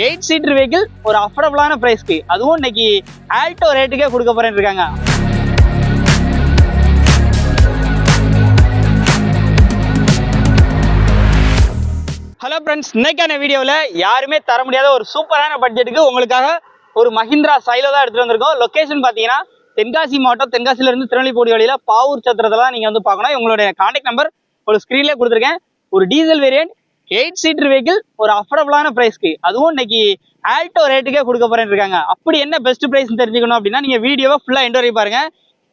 eight seater vehicle ஒரு அஃபோர்டபுளான ப்ரைஸ்க்கு அதுவும் இன்னைக்கு ஆல்டோ ரேட்டுக்கே கொடுக்க போறேன்னு இருக்காங்க. ஹலோ ஃப்ரெண்ட்ஸ் இன்னைக்கான வீடியோவில் யாருமே தர முடியாத ஒரு சூப்பரான பட்ஜெட்டுக்கு உங்களுக்காக ஒரு மஹிந்திரா சைலோ தான் எடுத்துகிட்டு வந்திருக்கோம். லொக்கேஷன் பார்த்தீங்கன்னா தென்காசி மாவட்டம் தென்காசியிலேருந்து திருநெல்வேலி வழியில் பாவூர் சத்திரத்தில் தான் நீங்கள் வந்து பார்க்கணும். உங்களுடைய கான்டாக்ட் நம்பர் ஒரு ஸ்க்ரீன்லேயே கொடுத்துருக்கேன். ஒரு diesel variant eight seater vehicle ஒரு அஃபோர்டபுளான ப்ரைஸ்க்கு அதுவும் இன்னைக்கு ஆல்டோ ரேட்டுக்கே கொடுக்க போறேன்னு இருக்காங்க. அப்படி என்ன பெஸ்ட் ப்ரைஸ் தெரிஞ்சுக்கணும் அப்படின்னா நீங்கள் வீடியோவை ஃபுல்லாக என்டர் பாருங்க.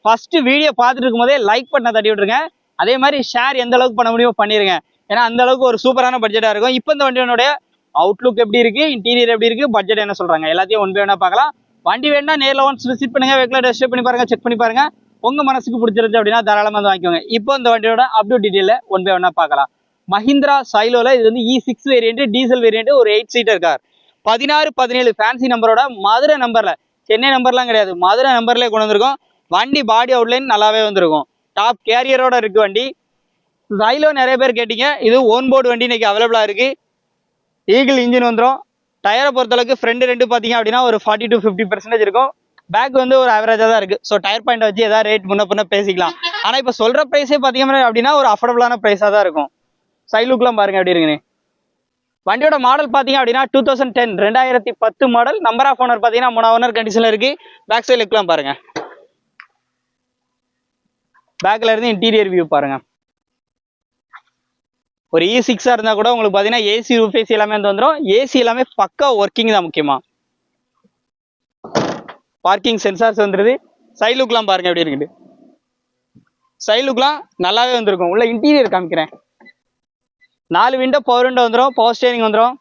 ஃபர்ஸ்ட் வீடியோ பார்த்துட்டு இருக்கும்போதே லைக் பண்ண தட்டி விட்டுருங்க. அதே மாதிரி ஷேர் எந்த அளவுக்கு பண்ண முடியுமோ பண்ணிருங்க. ஏன்னா அந்த அளவுக்கு ஒரு சூப்பரான பட்ஜெட்டா இருக்கும். இப்போ இந்த வண்டியோடைய அவுட்லுக் எப்படி இருக்கு? இன்டீரியர் எப்படி இருக்கு? பட்ஜெட் என்ன சொல்றாங்க? எல்லாத்தையும் ஒன் பை ஒன்னா பார்க்கலாம். வண்டி வேணா நேரில் ஒன்ஸ் விசிட் பண்ணுங்க. வெஹிக்கில் டெஸ்ட் பண்ணி பாருங்க. செக் பண்ணி பாருங்க. உங்க மனசுக்கு பிடிச்சிருந்துச்சு அப்படின்னா தாராளமாக வந்து வாங்கிக்கோங்க. இப்போ இந்த வண்டியோட அப்டேட் டீட்டெயில ஒன் பை ஒன்னா பார்க்கலாம். மஹிந்திரா சைலோல இது வந்து E six variant diesel variant ஒரு எயிட் சீட்டர் கார் பதினாறு பதினேழு ஃபேன்சி நம்பரோட மதுரை நம்பரில் சென்னை நம்பர்லாம் கிடையாது. மதுரை நம்பர்லேயே கொண்டு வந்திருக்கோம். வண்டி பாடி அவுட்லைன் நல்லாவே வந்திருக்கும். டாப் கேரியரோட இருக்குது வண்டி. சைலோ நிறைய பேர் கேட்டீங்க. இது ஓன் போர்டு வண்டி இன்னைக்கு அவைலபிளாக இருக்குது ஈகிள் இன்ஜின் வந்துடும் டயரை பொறுத்தளவுக்கு ஃப்ரெண்டு ரெண்டு பார்த்தீங்க அப்படின்னா ஒரு ஃபார்ட்டி டு ஃபிஃப்டி பர்சன்டேஜ் இருக்கும். பேக் வந்து ஒரு ஆவரேஜாக தான் இருக்குது ஸோ டயர் பாயிண்ட் வச்சு ஏதாவது ரேட் முன்ன பின்ன பேசிக்கலாம். ஆனால் இப்போ சொல்கிற ப்ரைஸே பார்த்தீங்க அப்படின்னா ஒரு அஃபோர்டபுளான ப்ரைஸாக தான் இருக்கும். சைலுக்குலாம் பாருங்க எப்படி இருக்குன்னு. வண்டியோட மாடல் பார்த்தீங்க அப்படின்னா டூ தௌசண்ட் டென் ரெண்டாயிரத்தி பத்து மாடல் நம்பர் ஆஃப் ஓனர் பார்த்தீங்கன்னா மூணு ஓனர் கண்டிஷனில் இருக்குது பேக் சைட் லுக்லாம் பாருங்க. பேக்கில் இருந்து இன்டீரியர் வியூ பாருங்க. ஒரு e இ சிக்ஸாக இருந்தால் கூட உங்களுக்கு பார்த்தீங்கன்னா ஏசி ரூஃப் ஏசி எல்லாமே வந்து வந்துடும் ஏசி எல்லாமே பக்கா ஒர்க்கிங் தான் முக்கியமாக பார்க்கிங் சென்சார்ஸ் வந்துருது. சைட் லுக்லாம் பாருங்க எப்படி இருக்குது சைட் லுக்லாம் நல்லாவே வந்திருக்கும். உள்ள இன்டீரியர் காமிக்கிறேன். நாலு விண்டோ பவர் விண்டோ வந்துடும் பவர் ஸ்டேரிங் வந்துடும்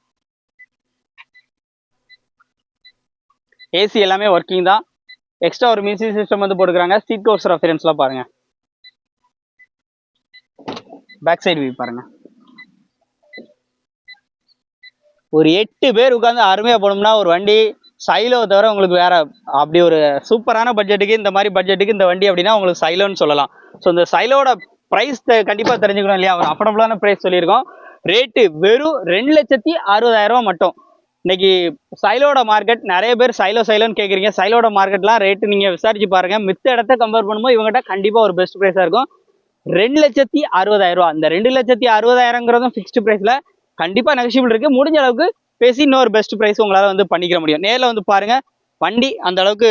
ஏசி எல்லாமே ஒர்க்கிங் தான். எக்ஸ்ட்ரா ஒரு மியூசிக் சிஸ்டம் வந்து போட்டுக்கிறாங்க. சீட் கோர்ஸ் ரெஃபரன்ஸ்லாம் பாருங்க. பேக் சைடு வியூ பாருங்க. ஒரு எட்டு பேர் உட்காந்து அருமையாக போனோம்னா ஒரு வண்டி சைலோ தவிர உங்களுக்கு வேற அப்படி ஒரு சூப்பரான பட்ஜெட்டுக்கு இந்த மாதிரி பட்ஜெட்டுக்கு இந்த வண்டி அப்படின்னா உங்களுக்கு சைலோன்னு சொல்லலாம். ஸோ இந்த சைலோட ப்ரைஸ் கண்டிப்பாக தெரிஞ்சுக்கணும் இல்லையா? ஒரு அஃபோர்டபுளான ப்ரைஸ் சொல்லியிருக்கோம். ரேட்டு வெறும் ரெண்டு லட்சத்தி அறுபதாயிரம் ரூபா மட்டும். இன்னைக்கு சைலோட மார்க்கெட் நிறைய பேர் சைலோ சைலோன்னு கேட்குறீங்க சைலோட மார்க்கெட்லாம் ரேட்டு நீங்கள் விசாரிச்சு பாருங்க. மித்த இடத்த கம்பேர் பண்ணும்போது இவங்ககிட்ட கண்டிப்பாக ஒரு பெஸ்ட் ப்ரைஸாக இருக்கும். ரெண்டு லட்சத்தி அறுபதாயிரம் ரூபா அந்த ரெண்டு லட்சத்தி அறுபதாயிரங்கிறதும் ஃபிக்ஸ்டு ப்ரைஸில் கண்டிப்பாக நெகஷியபிள் இருக்குது முடிஞ்ச அளவுக்கு பேசி இன்னொரு பெஸ்ட் ப்ரைஸ் உங்களால் வந்து பண்ணிக்கிற முடியும். நேரில் வந்து பாருங்கள் வண்டி அந்த அளவுக்கு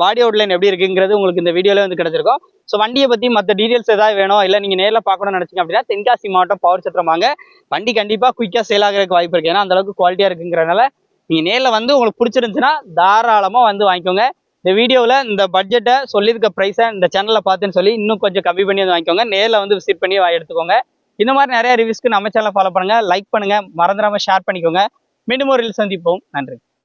பாடி அவுட்லைன் எப்படி இருக்குங்கிறது உங்களுக்கு இந்த வீடியோவில் வந்து கிடைச்சிருக்கும். ஸோ வண்டியை பற்றி மற்ற டீட்டெயில்ஸ் ஏதாவது வேணும்? இல்லை நீங்கள் நேரில் பார்க்கணும்னு நினச்சிங்க அப்படின்னா தென்காசி மாவட்டம் பவர் சத்திரம் வாங்க. வண்டி கண்டிப்பாக குயிக்காக சேல் ஆகிறதுக்கு வாய்ப்பு இருக்குது ஏன்னா அந்த அளவுக்கு குவாலிட்டியாக இருக்குங்கிறனால நீங்கள் நேரில் வந்து உங்களுக்கு பிடிச்சிருந்துச்சுன்னா தாராளமாக வந்து வாங்கிக்கோங்க. இந்த வீடியோவில் இந்த பட்ஜெட்டை சொல்லியிருக்க ப்ரைஸை இந்த சேனலில் பார்த்துன்னு சொல்லி இன்னும் கொஞ்சம் கம்மி பண்ணி வந்து வாங்கிக்கோங்க. நேரில் வந்து விசிட் பண்ணி எடுத்துக்கோங்க. இந்த மாதிரி நிறைய ரிவ்யூஸ்க்கு நம்ம சேனலை ஃபாலோ பண்ணுங்க. லைக் பண்ணுங்கள் மறந்துடாமல் ஷேர் பண்ணிக்கோங்க. மீண்டும் ஒரு reel சந்திப்போம். நன்றி.